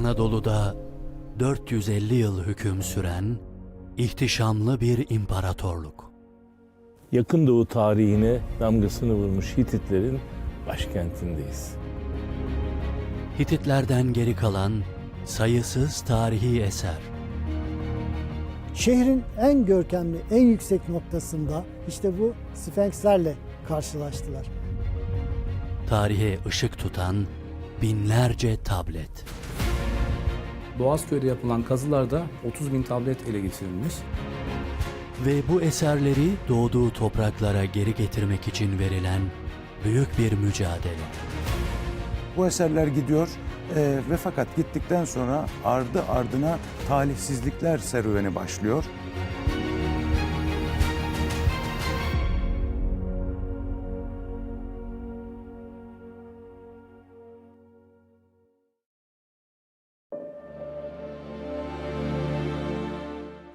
Anadolu'da 450 yıl hüküm süren ihtişamlı bir imparatorluk. Yakın Doğu tarihine damgasını vurmuş Hititlerin başkentindeyiz. Hititlerden geri kalan sayısız tarihi eser. Şehrin en görkemli, en yüksek noktasında işte bu Sfenkslerle karşılaştılar. Tarihe ışık tutan binlerce tablet. Boğazköy'de yapılan kazılarda 30 bin tablet ele geçirilmiş. Ve bu eserleri doğduğu topraklara geri getirmek için verilen büyük bir mücadele. Bu eserler gidiyor e, ve fakat gittikten sonra ardı ardına talihsizlikler serüveni başlıyor.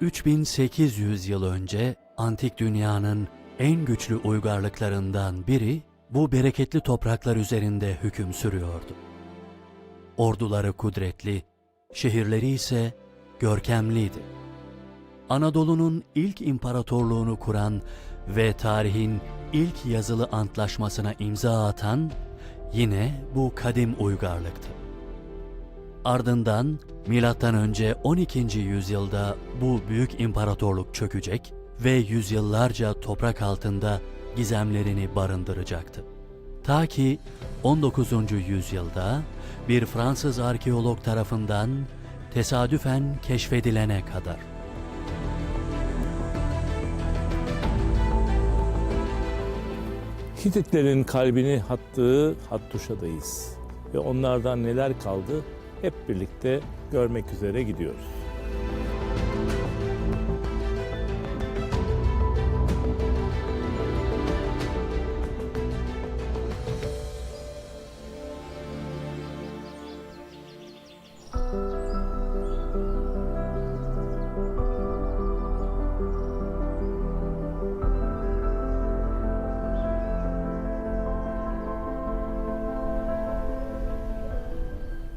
...3800 yıl önce antik dünyanın en güçlü uygarlıklarından biri bu bereketli topraklar üzerinde hüküm sürüyordu. Orduları kudretli, şehirleri ise görkemliydi. Anadolu'nun ilk imparatorluğunu kuran ve tarihin ilk yazılı antlaşmasına imza atan yine bu kadim uygarlıktı. Ardından milattan önce 12. yüzyılda bu büyük imparatorluk çökecek ve yüzyıllarca toprak altında gizemlerini barındıracaktı. Ta ki 19. yüzyılda bir Fransız arkeolog tarafından tesadüfen keşfedilene kadar. Hititlerin kalbini hattığı Hattuşa'dayız. Ve onlardan neler kaldı hep birlikte görmek üzere gidiyoruz.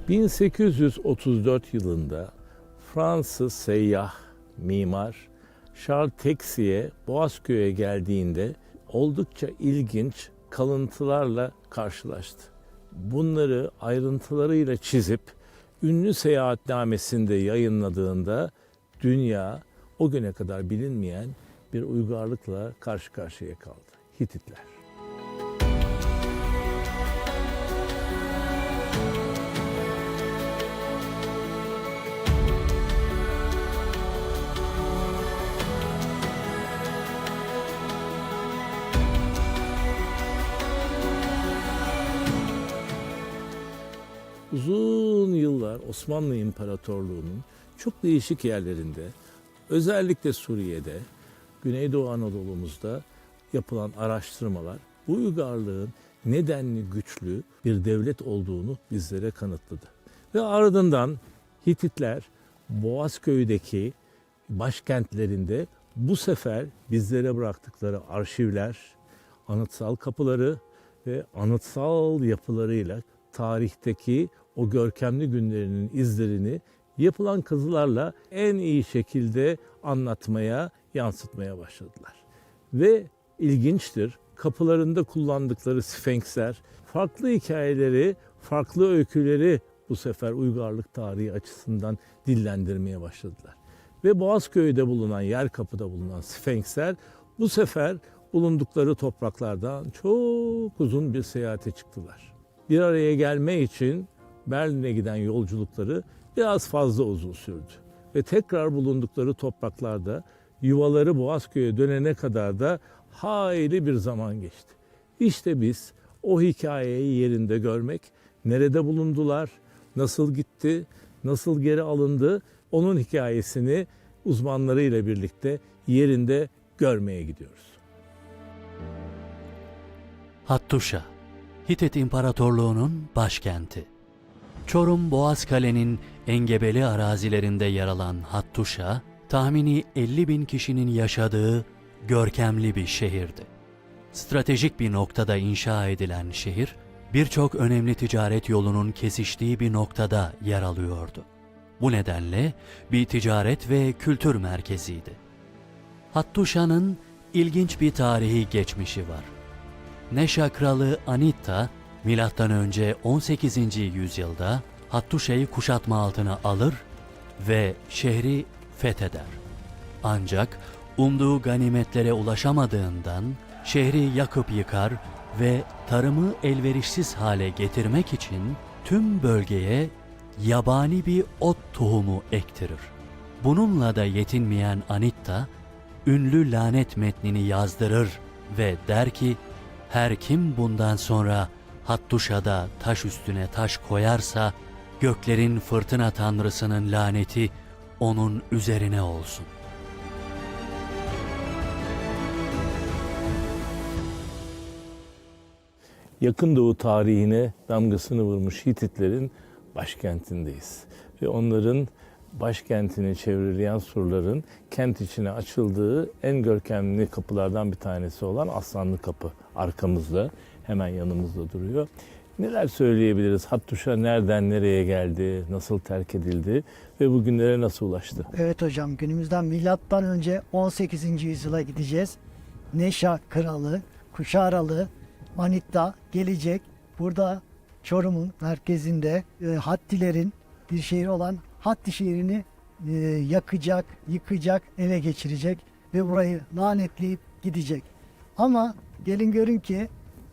...1834 yılında Fransız seyyah, mimar Charles Texier Boğazköy'e geldiğinde oldukça ilginç kalıntılarla karşılaştı. Bunları ayrıntılarıyla çizip ünlü seyahatnamesinde yayınladığında dünya o güne kadar bilinmeyen bir uygarlıkla karşı karşıya kaldı. Hititler. Uzun yıllar Osmanlı İmparatorluğu'nun çok değişik yerlerinde, özellikle Suriye'de, Güneydoğu Anadolu'muzda yapılan araştırmalar bu uygarlığın nedenli güçlü bir devlet olduğunu bizlere kanıtladı. Ve ardından Hititler Boğazköy'deki başkentlerinde bu sefer bizlere bıraktıkları arşivler, anıtsal kapıları ve anıtsal yapılarıyla tarihteki o görkemli günlerinin izlerini yapılan kazılarla en iyi şekilde anlatmaya, yansıtmaya başladılar. Ve ilginçtir, kapılarında kullandıkları sfenksler, farklı hikayeleri, farklı öyküleri bu sefer uygarlık tarihi açısından dillendirmeye başladılar. Ve Boğazköy'de bulunan, yer kapıda bulunan sfenksler bu sefer bulundukları topraklardan çok uzun bir seyahate çıktılar. Bir araya gelme için Berlin'e giden yolculukları biraz fazla uzun sürdü. Ve tekrar bulundukları topraklarda yuvaları Boğazköy'e dönene kadar da hayli bir zaman geçti. İşte biz o hikayeyi yerinde görmek, nerede bulundular, nasıl gitti, nasıl geri alındı, onun hikayesini uzmanlarıyla birlikte yerinde görmeye gidiyoruz. Hattuşa, Hitit İmparatorluğu'nun başkenti. Çorum Boğazkale'nin engebeli arazilerinde yer alan Hattuşa, tahmini 50 bin kişinin yaşadığı görkemli bir şehirdi. Stratejik bir noktada inşa edilen şehir, birçok önemli ticaret yolunun kesiştiği bir noktada yer alıyordu. Bu nedenle bir ticaret ve kültür merkeziydi. Hattuşa'nın ilginç bir tarihi geçmişi var. Neşa kralı Anitta, M.Ö. 18. yüzyılda Hattuşa'yı kuşatma altına alır ve şehri fetheder. Ancak umduğu ganimetlere ulaşamadığından şehri yakıp yıkar ve tarımı elverişsiz hale getirmek için tüm bölgeye yabani bir ot tohumu ektirir. Bununla da yetinmeyen Anitta, ünlü lanet metnini yazdırır ve der ki, her kim bundan sonra Hattuşa'da taş üstüne taş koyarsa, göklerin fırtına tanrısının laneti onun üzerine olsun. Yakın Doğu tarihine damgasını vurmuş Hititlerin başkentindeyiz. Ve onların başkentini çevreleyen surların kent içine açıldığı en görkemli kapılardan bir tanesi olan Aslanlı Kapı arkamızda hemen yanımızda duruyor. Neler söyleyebiliriz? Hattuşa nereden nereye geldi, nasıl terk edildi ve bugünlere nasıl ulaştı? Evet hocam günümüzden milattan önce 18. yüzyıla gideceğiz. Neşa kralı, Kuşaralı, Manitta gelecek. Burada Çorum'un merkezinde e, Hattilerin bir şehri olan Hatti şehrini e, yakacak, yıkacak, ele geçirecek ve burayı lanetleyip gidecek. Ama gelin görün ki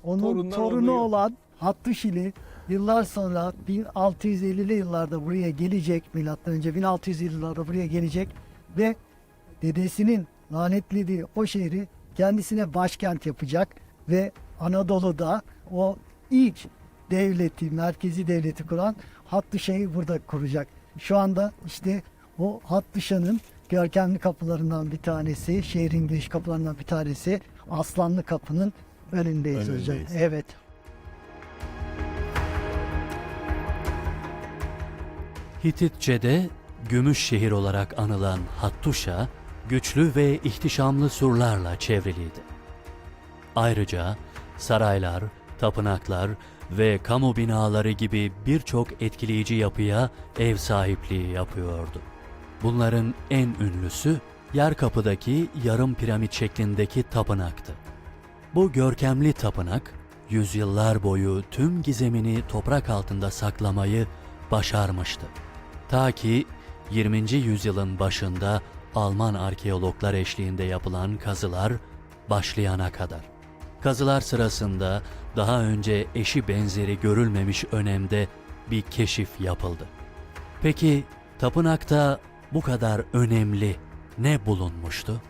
onun Torunlar torunu oluyor. olan Hattuşili yıllar sonra 1650'li yıllarda buraya gelecek milattan önce 1600'lü yıllarda buraya gelecek ve dedesinin lanetlediği o şehri kendisine başkent yapacak ve Anadolu'da o ilk devleti, merkezi devleti kuran Hattuşa'yı burada kuracak. Şu anda işte o Hattuşa'nın görkemli kapılarından bir tanesi, şehrin giriş kapılarından bir tanesi Aslanlı Kapı'nın önündeyiz, hocam. Önündeyiz. Evet. Hititçe'de gümüş şehir olarak anılan Hattuşa, güçlü ve ihtişamlı surlarla çevriliydi. Ayrıca saraylar, tapınaklar ve kamu binaları gibi birçok etkileyici yapıya ev sahipliği yapıyordu. Bunların en ünlüsü Yerkapı'daki yarım piramit şeklindeki tapınaktı. Bu görkemli tapınak, yüzyıllar boyu tüm gizemini toprak altında saklamayı başarmıştı. Ta ki 20. yüzyılın başında Alman arkeologlar eşliğinde yapılan kazılar başlayana kadar. Kazılar sırasında daha önce eşi benzeri görülmemiş önemde bir keşif yapıldı. Peki tapınakta bu kadar önemli ne bulunmuştu?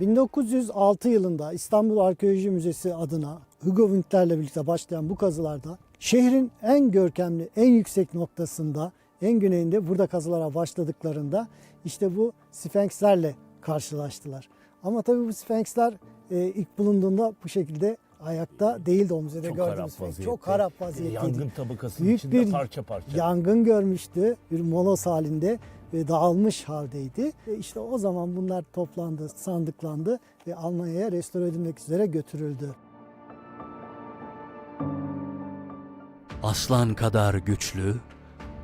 1906 yılında İstanbul Arkeoloji Müzesi adına Hugo Winter'le birlikte başlayan bu kazılarda şehrin en görkemli, en yüksek noktasında, en güneyinde burada kazılara başladıklarında işte bu Sfenkslerle karşılaştılar. Ama tabii bu Sfenksler e, ilk bulunduğunda bu şekilde ayakta değildi o müzede Çok gördüğümüz harap vaziyette. Çok harap vaziyetteydi. Yangın tabakasının Büyük içinde bir parça parça. Yangın görmüştü. Bir molos halinde dağılmış haldeydi. E işte o zaman bunlar toplandı, sandıklandı ve Almanya'ya restore edilmek üzere götürüldü. Aslan kadar güçlü,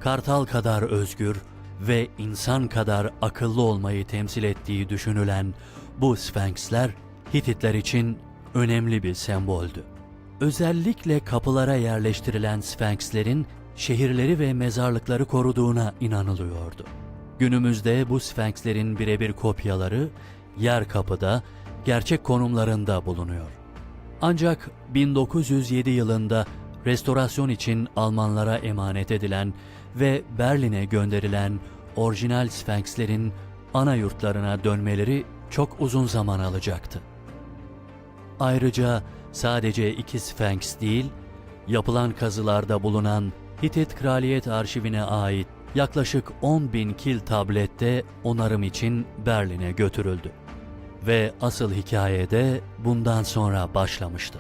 kartal kadar özgür ve insan kadar akıllı olmayı temsil ettiği düşünülen bu Sfenksler Hititler için önemli bir semboldü. Özellikle kapılara yerleştirilen Sfenkslerin şehirleri ve mezarlıkları koruduğuna inanılıyordu. Günümüzde bu Sfenkslerin birebir kopyaları yer kapıda gerçek konumlarında bulunuyor. Ancak 1907 yılında restorasyon için Almanlara emanet edilen ve Berlin'e gönderilen orijinal Sfenkslerin ana yurtlarına dönmeleri çok uzun zaman alacaktı. Ayrıca sadece iki Sfenks değil, yapılan kazılarda bulunan Hitit Kraliyet Arşivine ait yaklaşık 10 bin kil tablette onarım için Berlin'e götürüldü. Ve asıl hikayede bundan sonra başlamıştı.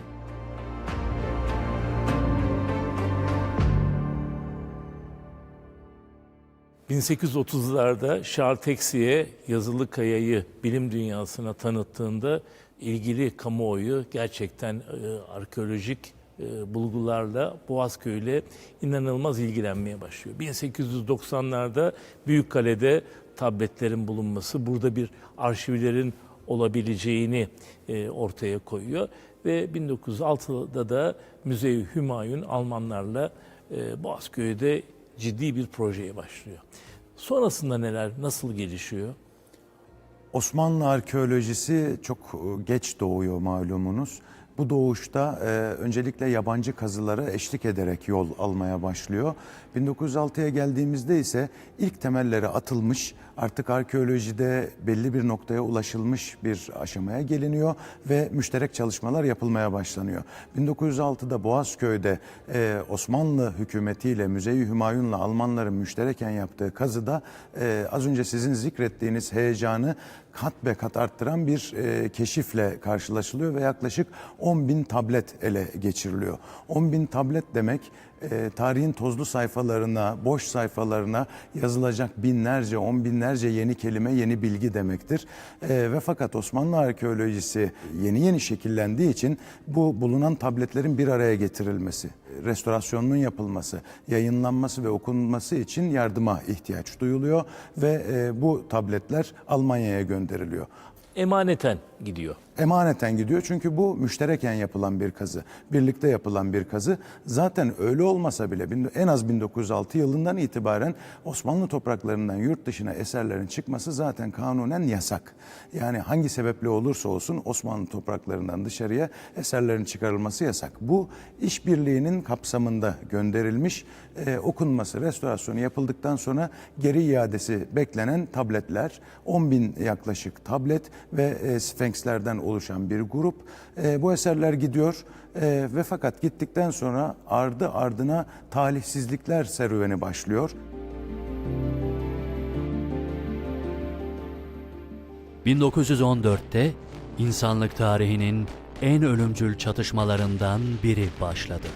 1830'larda Charles Texier yazılı kayayı bilim dünyasına tanıttığında ilgili kamuoyu gerçekten e, arkeolojik e, bulgularla Boğazköy ile inanılmaz ilgilenmeye başlıyor. 1890'larda Büyükkale'de tabletlerin bulunması, burada bir arşivlerin olabileceğini e, ortaya koyuyor ve 1906'da da Müze-i Hümayun Almanlarla e, Boğazköy'de ciddi bir projeye başlıyor. Sonrasında neler, nasıl gelişiyor? Osmanlı arkeolojisi çok e, geç doğuyor malumunuz. Bu doğuşta e, öncelikle yabancı kazılara eşlik ederek yol almaya başlıyor. 1906'ya geldiğimizde ise ilk temelleri atılmış, artık arkeolojide belli bir noktaya ulaşılmış bir aşamaya geliniyor ve müşterek çalışmalar yapılmaya başlanıyor. 1906'da Boğazköy'de e, Osmanlı hükümetiyle Müze-i Hümayun'la Almanların müştereken yaptığı kazıda e, az önce sizin zikrettiğiniz heyecanı kat be kat arttıran bir e, keşifle karşılaşılıyor ve yaklaşık 10 bin tablet ele geçiriliyor. 10 bin tablet demek e, tarihin tozlu sayfalarına, boş sayfalarına yazılacak binlerce, on binlerce yeni kelime, yeni bilgi demektir. E, ve fakat Osmanlı arkeolojisi yeni yeni şekillendiği için bu bulunan tabletlerin bir araya getirilmesi, restorasyonunun yapılması, yayınlanması ve okunması için yardıma ihtiyaç duyuluyor ve e, bu tabletler Almanya'ya gönderiliyor. Emaneten gidiyor. Emaneten gidiyor çünkü bu müştereken yapılan bir kazı, birlikte yapılan bir kazı. Zaten öyle olmasa bile en az 1906 yılından itibaren Osmanlı topraklarından yurt dışına eserlerin çıkması zaten kanunen yasak. Yani hangi sebeple olursa olsun Osmanlı topraklarından dışarıya eserlerin çıkarılması yasak. Bu işbirliğinin kapsamında gönderilmiş, e, okunması, restorasyonu yapıldıktan sonra geri iadesi beklenen tabletler, 10 bin yaklaşık tablet ve e, sfenkslerden oluşan bir grup. E, bu eserler gidiyor e, ve fakat gittikten sonra ardı ardına talihsizlikler serüveni başlıyor. 1914'te insanlık tarihinin en ölümcül çatışmalarından biri başladı.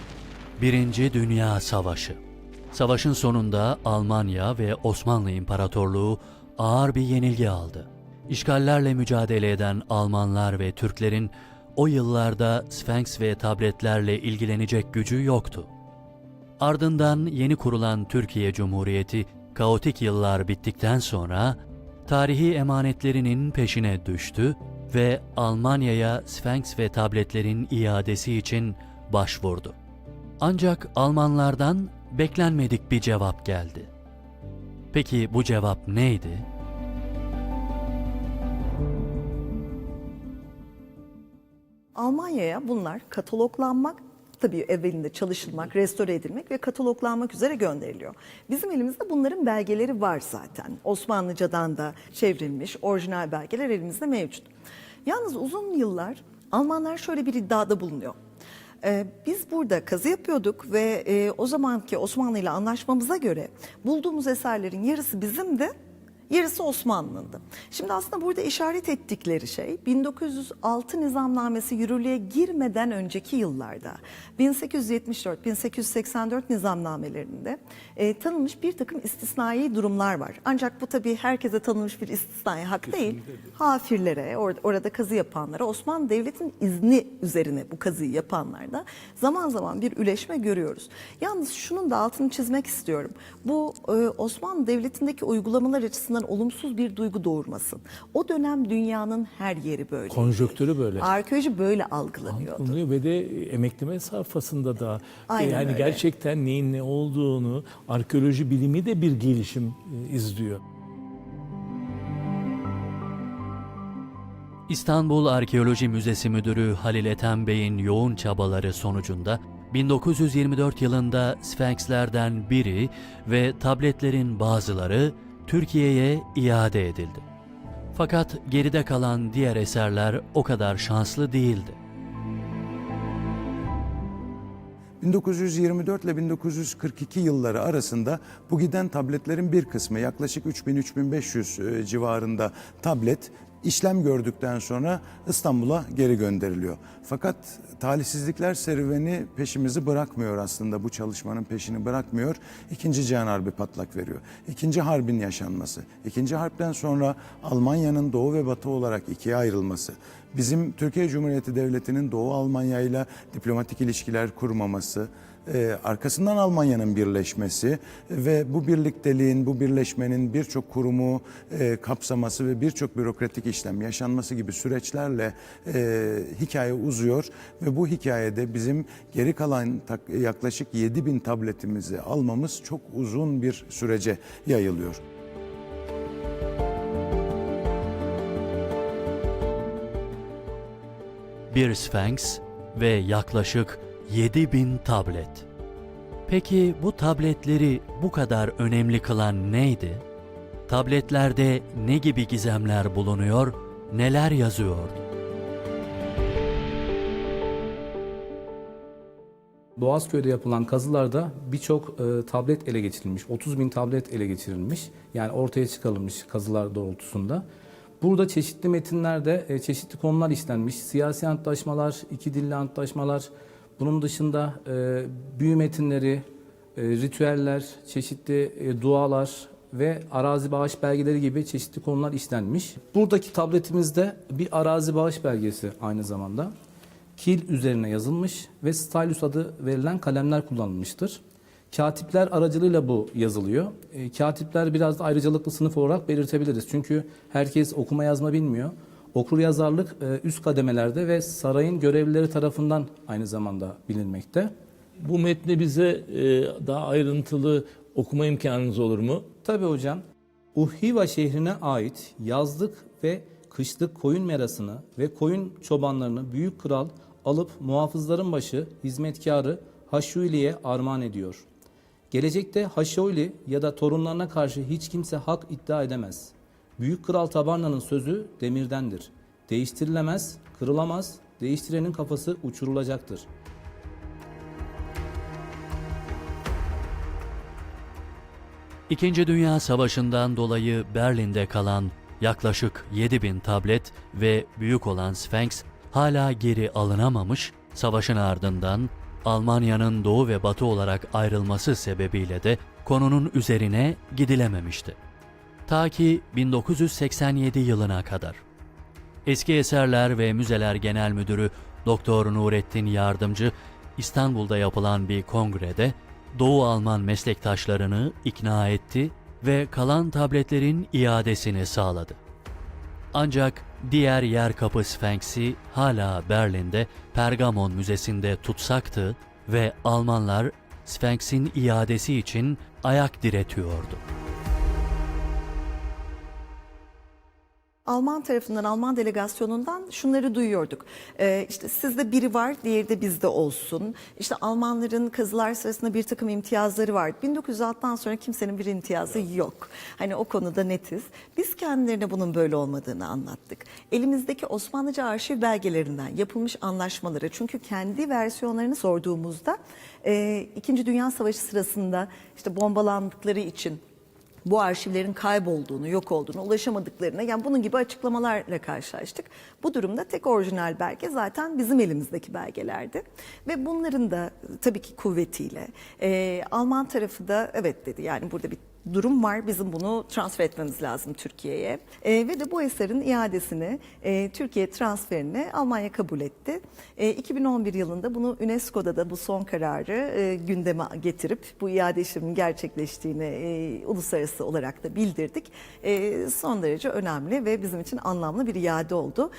Birinci Dünya Savaşı. Savaşın sonunda Almanya ve Osmanlı İmparatorluğu ağır bir yenilgi aldı. İşgallerle mücadele eden Almanlar ve Türklerin o yıllarda Sphinx ve tabletlerle ilgilenecek gücü yoktu. Ardından yeni kurulan Türkiye Cumhuriyeti kaotik yıllar bittikten sonra tarihi emanetlerinin peşine düştü ve Almanya'ya Sphinx ve tabletlerin iadesi için başvurdu. Ancak Almanlardan beklenmedik bir cevap geldi. Peki bu cevap neydi? Almanya'ya bunlar kataloglanmak, tabii evvelinde çalışılmak, restore edilmek ve kataloglanmak üzere gönderiliyor. Bizim elimizde bunların belgeleri var zaten. Osmanlıcadan da çevrilmiş orijinal belgeler elimizde mevcut. Yalnız uzun yıllar Almanlar şöyle bir iddiada bulunuyor. Ee, biz burada kazı yapıyorduk ve e, o zamanki Osmanlı ile anlaşmamıza göre bulduğumuz eserlerin yarısı bizimdi, yarısı Osmanlı'ndı. Şimdi aslında burada işaret ettikleri şey 1906 nizamnamesi yürürlüğe girmeden önceki yıllarda 1874-1884 nizamnamelerinde e, tanınmış bir takım istisnai durumlar var. Ancak bu tabii herkese tanınmış bir istisnai hak değil. Hafirlere, or- orada kazı yapanlara, Osmanlı Devleti'nin izni üzerine bu kazıyı yapanlarda zaman zaman bir üleşme görüyoruz. Yalnız şunun da altını çizmek istiyorum. Bu e, Osmanlı Devleti'ndeki uygulamalar açısından olumsuz bir duygu doğurmasın. O dönem dünyanın her yeri böyle. Konjonktürü böyle. Arkeoloji böyle algılanıyordu. Bulunuyor ve de emekleme safhasında da Aynen yani öyle. gerçekten neyin ne olduğunu arkeoloji bilimi de bir gelişim e, izliyor. İstanbul Arkeoloji Müzesi Müdürü Halil Ethem Bey'in yoğun çabaları sonucunda 1924 yılında Sphinx'lerden biri ve tabletlerin bazıları Türkiye'ye iade edildi. Fakat geride kalan diğer eserler o kadar şanslı değildi. 1924 ile 1942 yılları arasında bu giden tabletlerin bir kısmı yaklaşık 3000-3500 e, civarında tablet işlem gördükten sonra İstanbul'a geri gönderiliyor. Fakat talihsizlikler serüveni peşimizi bırakmıyor aslında bu çalışmanın peşini bırakmıyor. İkinci Cihan Harbi patlak veriyor. İkinci harbin yaşanması. İkinci harpten sonra Almanya'nın doğu ve batı olarak ikiye ayrılması. Bizim Türkiye Cumhuriyeti Devleti'nin Doğu Almanya ile diplomatik ilişkiler kurmaması, ee, arkasından Almanya'nın birleşmesi ve bu birlikteliğin, bu birleşmenin birçok kurumu e, kapsaması ve birçok bürokratik işlem yaşanması gibi süreçlerle e, hikaye uzuyor ve bu hikayede bizim geri kalan yaklaşık 7 bin tabletimizi almamız çok uzun bir sürece yayılıyor. bir Sphinx ve yaklaşık 7000 tablet. Peki bu tabletleri bu kadar önemli kılan neydi? Tabletlerde ne gibi gizemler bulunuyor, neler yazıyordu? Boğazköy'de yapılan kazılarda birçok e, tablet ele geçirilmiş. 30 bin tablet ele geçirilmiş. Yani ortaya çıkarılmış kazılar doğrultusunda. Burada çeşitli metinlerde e, çeşitli konular işlenmiş. Siyasi antlaşmalar, iki dilli antlaşmalar, bunun dışında e, büyü metinleri, e, ritüeller, çeşitli e, dualar ve arazi bağış belgeleri gibi çeşitli konular işlenmiş. Buradaki tabletimizde bir arazi bağış belgesi aynı zamanda kil üzerine yazılmış ve stylus adı verilen kalemler kullanılmıştır. Katipler aracılığıyla bu yazılıyor. E, katipler biraz da ayrıcalıklı sınıf olarak belirtebiliriz. Çünkü herkes okuma yazma bilmiyor. Okur yazarlık e, üst kademelerde ve sarayın görevlileri tarafından aynı zamanda bilinmekte. Bu metni bize e, daha ayrıntılı okuma imkanınız olur mu? Tabii hocam. Uhiva şehrine ait yazlık ve kışlık koyun merasını ve koyun çobanlarını büyük kral alıp muhafızların başı hizmetkarı Haşuili'ye armağan ediyor. Gelecekte Haşoili ya da torunlarına karşı hiç kimse hak iddia edemez. Büyük kral Tabarna'nın sözü demirdendir. Değiştirilemez, kırılamaz, değiştirenin kafası uçurulacaktır.'' İkinci Dünya Savaşı'ndan dolayı Berlin'de kalan yaklaşık 7000 tablet ve büyük olan Sphinx hala geri alınamamış, savaşın ardından Almanya'nın doğu ve batı olarak ayrılması sebebiyle de konunun üzerine gidilememişti. Ta ki 1987 yılına kadar. Eski Eserler ve Müzeler Genel Müdürü Doktor Nurettin Yardımcı İstanbul'da yapılan bir kongrede Doğu Alman meslektaşlarını ikna etti ve kalan tabletlerin iadesini sağladı. Ancak diğer yer kapı Sphinx'i hala Berlin'de Pergamon Müzesi'nde tutsaktı ve Almanlar Sphinx'in iadesi için ayak diretiyordu. Alman tarafından, Alman delegasyonundan şunları duyuyorduk. Ee, işte sizde biri var, diğeri de bizde olsun. İşte Almanların kazılar sırasında bir takım imtiyazları var. 1906'dan sonra kimsenin bir imtiyazı yok. Hani o konuda netiz. Biz kendilerine bunun böyle olmadığını anlattık. Elimizdeki Osmanlıca arşiv belgelerinden yapılmış anlaşmaları, çünkü kendi versiyonlarını sorduğumuzda e, İkinci Dünya Savaşı sırasında işte bombalandıkları için bu arşivlerin kaybolduğunu, yok olduğunu, ulaşamadıklarını yani bunun gibi açıklamalarla karşılaştık. Bu durumda tek orijinal belge zaten bizim elimizdeki belgelerdi. Ve bunların da tabii ki kuvvetiyle e, Alman tarafı da evet dedi yani burada bir durum var. Bizim bunu transfer etmemiz lazım Türkiye'ye. E, ve de bu eserin iadesini, e, Türkiye transferini Almanya kabul etti. E, 2011 yılında bunu UNESCO'da da bu son kararı e, gündeme getirip bu iade işleminin gerçekleştiğini e, uluslararası olarak da bildirdik. E, son derece önemli ve bizim için anlamlı bir iade oldu.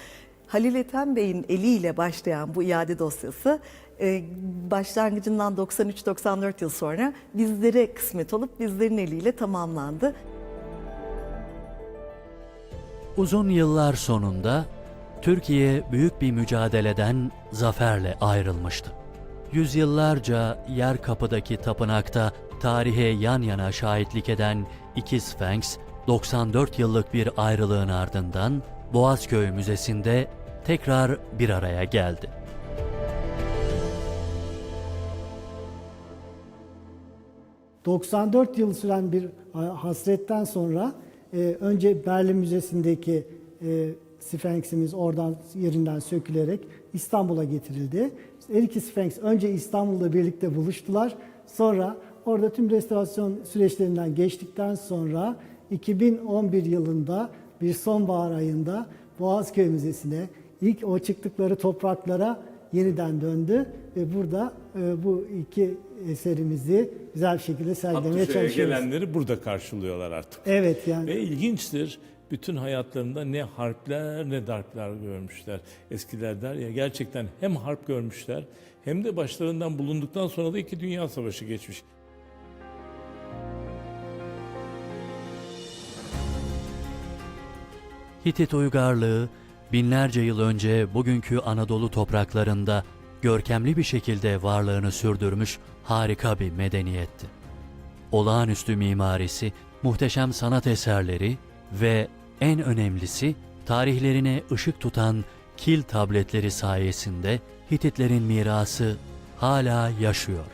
Halil Ethem Bey'in eliyle başlayan bu iade dosyası e, başlangıcından 93-94 yıl sonra bizlere kısmet olup bizlerin eliyle tamamlandı. Uzun yıllar sonunda Türkiye büyük bir mücadeleden zaferle ayrılmıştı. Yüzyıllarca yer kapıdaki tapınakta tarihe yan yana şahitlik eden iki Sphinx, 94 yıllık bir ayrılığın ardından Boğazköy Müzesi'nde tekrar bir araya geldi. ...94 yıl süren bir e, hasretten sonra... e, ...önce Berlin Müzesi'ndeki e, Sphinx'imiz oradan yerinden sökülerek İstanbul'a getirildi. Her iki Sphinx önce İstanbul'da birlikte buluştular. Sonra orada tüm restorasyon süreçlerinden geçtikten sonra 2011 yılında bir sonbahar ayında Boğazköy Müzesi'ne ilk o çıktıkları topraklara yeniden döndü ve burada e, bu iki eserimizi güzel bir şekilde sergilemeye Hattuşa'ya çalışıyoruz. gelenleri burada karşılıyorlar artık. Evet yani. Ve ilginçtir. Bütün hayatlarında ne harpler ne darplar görmüşler. Eskiler der ya gerçekten hem harp görmüşler hem de başlarından bulunduktan sonra da iki dünya savaşı geçmiş. Hitit uygarlığı binlerce yıl önce bugünkü Anadolu topraklarında görkemli bir şekilde varlığını sürdürmüş harika bir medeniyetti. Olağanüstü mimarisi, muhteşem sanat eserleri ve en önemlisi tarihlerine ışık tutan kil tabletleri sayesinde Hititlerin mirası hala yaşıyor.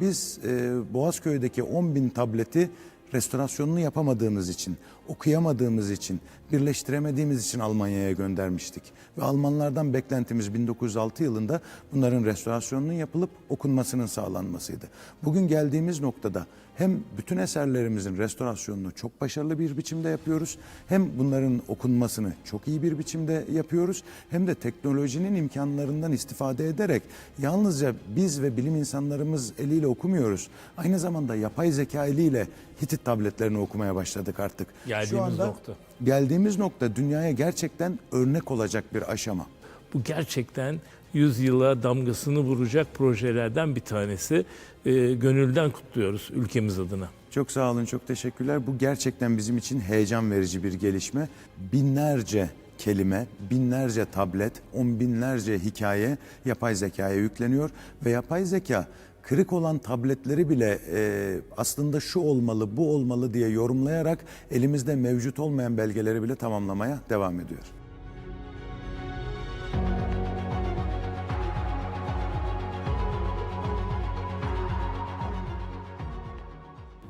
Biz e, Boğazköy'deki 10 bin tableti restorasyonunu yapamadığımız için, okuyamadığımız için, birleştiremediğimiz için Almanya'ya göndermiştik. Ve Almanlardan beklentimiz 1906 yılında bunların restorasyonunun yapılıp okunmasının sağlanmasıydı. Bugün geldiğimiz noktada hem bütün eserlerimizin restorasyonunu çok başarılı bir biçimde yapıyoruz, hem bunların okunmasını çok iyi bir biçimde yapıyoruz, hem de teknolojinin imkanlarından istifade ederek yalnızca biz ve bilim insanlarımız eliyle okumuyoruz. Aynı zamanda yapay zeka eliyle Hitit tabletlerini okumaya başladık artık. Geldiğimiz Şu anda nokta. Geldiğimiz nokta dünyaya gerçekten örnek olacak bir aşama. Bu gerçekten yüzyıla damgasını vuracak projelerden bir tanesi. Ee, gönülden kutluyoruz ülkemiz adına. Çok sağ olun, çok teşekkürler. Bu gerçekten bizim için heyecan verici bir gelişme. Binlerce kelime, binlerce tablet, on binlerce hikaye yapay zekaya yükleniyor ve yapay zeka kırık olan tabletleri bile e, aslında şu olmalı, bu olmalı diye yorumlayarak elimizde mevcut olmayan belgeleri bile tamamlamaya devam ediyor.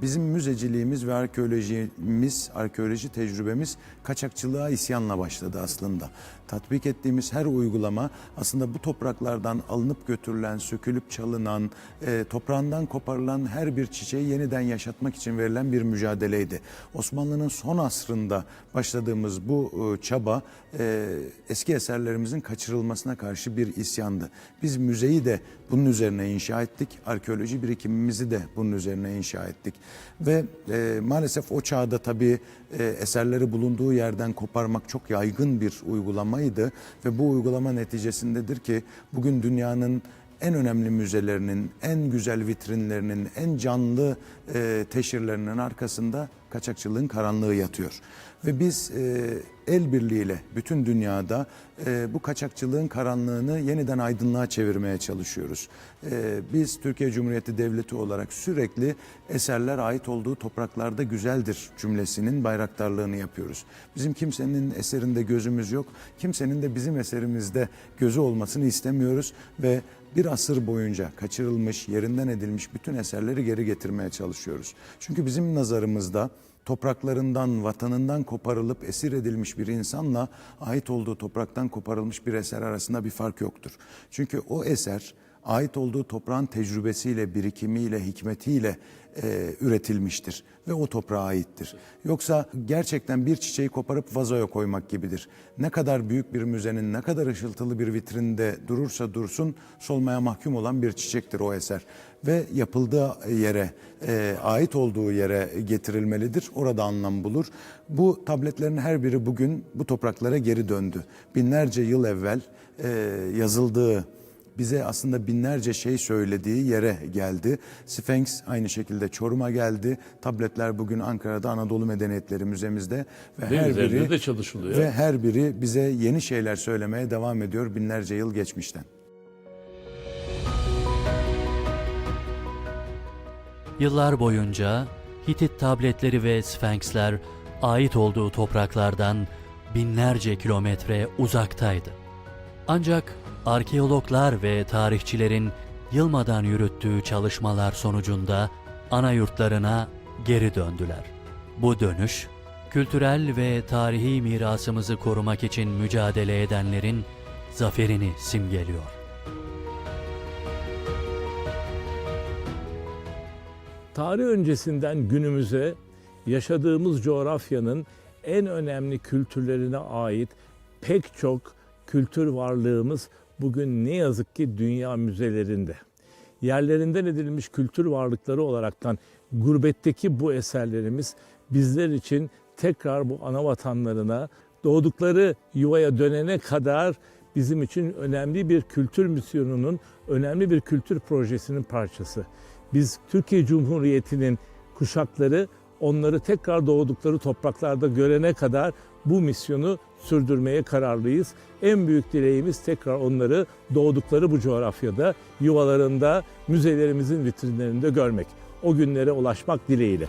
Bizim müzeciliğimiz ve arkeolojimiz, arkeoloji tecrübemiz kaçakçılığa isyanla başladı aslında. Tatbik ettiğimiz her uygulama aslında bu topraklardan alınıp götürülen, sökülüp çalınan, e, toprağından koparılan her bir çiçeği yeniden yaşatmak için verilen bir mücadeleydi. Osmanlı'nın son asrında başladığımız bu e, çaba e, eski eserlerimizin kaçırılmasına karşı bir isyandı. Biz müzeyi de bunun üzerine inşa ettik, arkeoloji birikimimizi de bunun üzerine inşa ettik. Ve e, maalesef o çağda tabii e, eserleri bulunduğu yerden koparmak çok yaygın bir uygulamaydı. Ve bu uygulama neticesindedir ki bugün dünyanın en önemli müzelerinin, en güzel vitrinlerinin, en canlı e, teşhirlerinin arkasında kaçakçılığın karanlığı yatıyor. Ve biz e, el birliğiyle bütün dünyada e, bu kaçakçılığın karanlığını yeniden aydınlığa çevirmeye çalışıyoruz. E, biz Türkiye Cumhuriyeti Devleti olarak sürekli eserler ait olduğu topraklarda güzeldir cümlesinin bayraktarlığını yapıyoruz. Bizim kimsenin eserinde gözümüz yok, kimsenin de bizim eserimizde gözü olmasını istemiyoruz ve bir asır boyunca kaçırılmış, yerinden edilmiş bütün eserleri geri getirmeye çalışıyoruz. Çünkü bizim nazarımızda topraklarından, vatanından koparılıp esir edilmiş bir insanla ait olduğu topraktan koparılmış bir eser arasında bir fark yoktur. Çünkü o eser ait olduğu toprağın tecrübesiyle, birikimiyle, hikmetiyle e, üretilmiştir ve o toprağa aittir. Yoksa gerçekten bir çiçeği koparıp vazoya koymak gibidir. Ne kadar büyük bir müzenin, ne kadar ışıltılı bir vitrinde durursa dursun solmaya mahkum olan bir çiçektir o eser. Ve yapıldığı yere, e, ait olduğu yere getirilmelidir. Orada anlam bulur. Bu tabletlerin her biri bugün bu topraklara geri döndü. Binlerce yıl evvel e, yazıldığı bize aslında binlerce şey söylediği yere geldi. Sphinx aynı şekilde Çorum'a geldi. Tabletler bugün Ankara'da Anadolu Medeniyetleri Müzemizde ve, Ve her biri de çalışılıyor. ve her biri bize yeni şeyler söylemeye devam ediyor binlerce yıl geçmişten. Yıllar boyunca Hitit tabletleri ve Sphinxler ait olduğu topraklardan binlerce kilometre uzaktaydı. Ancak arkeologlar ve tarihçilerin yılmadan yürüttüğü çalışmalar sonucunda ana yurtlarına geri döndüler. Bu dönüş kültürel ve tarihi mirasımızı korumak için mücadele edenlerin zaferini simgeliyor. Tarih öncesinden günümüze yaşadığımız coğrafyanın en önemli kültürlerine ait pek çok kültür varlığımız bugün ne yazık ki dünya müzelerinde. Yerlerinden edilmiş kültür varlıkları olaraktan gurbetteki bu eserlerimiz bizler için tekrar bu ana vatanlarına doğdukları yuvaya dönene kadar bizim için önemli bir kültür misyonunun, önemli bir kültür projesinin parçası. Biz Türkiye Cumhuriyeti'nin kuşakları onları tekrar doğdukları topraklarda görene kadar bu misyonu sürdürmeye kararlıyız. En büyük dileğimiz tekrar onları doğdukları bu coğrafyada, yuvalarında, müzelerimizin vitrinlerinde görmek. O günlere ulaşmak dileğiyle.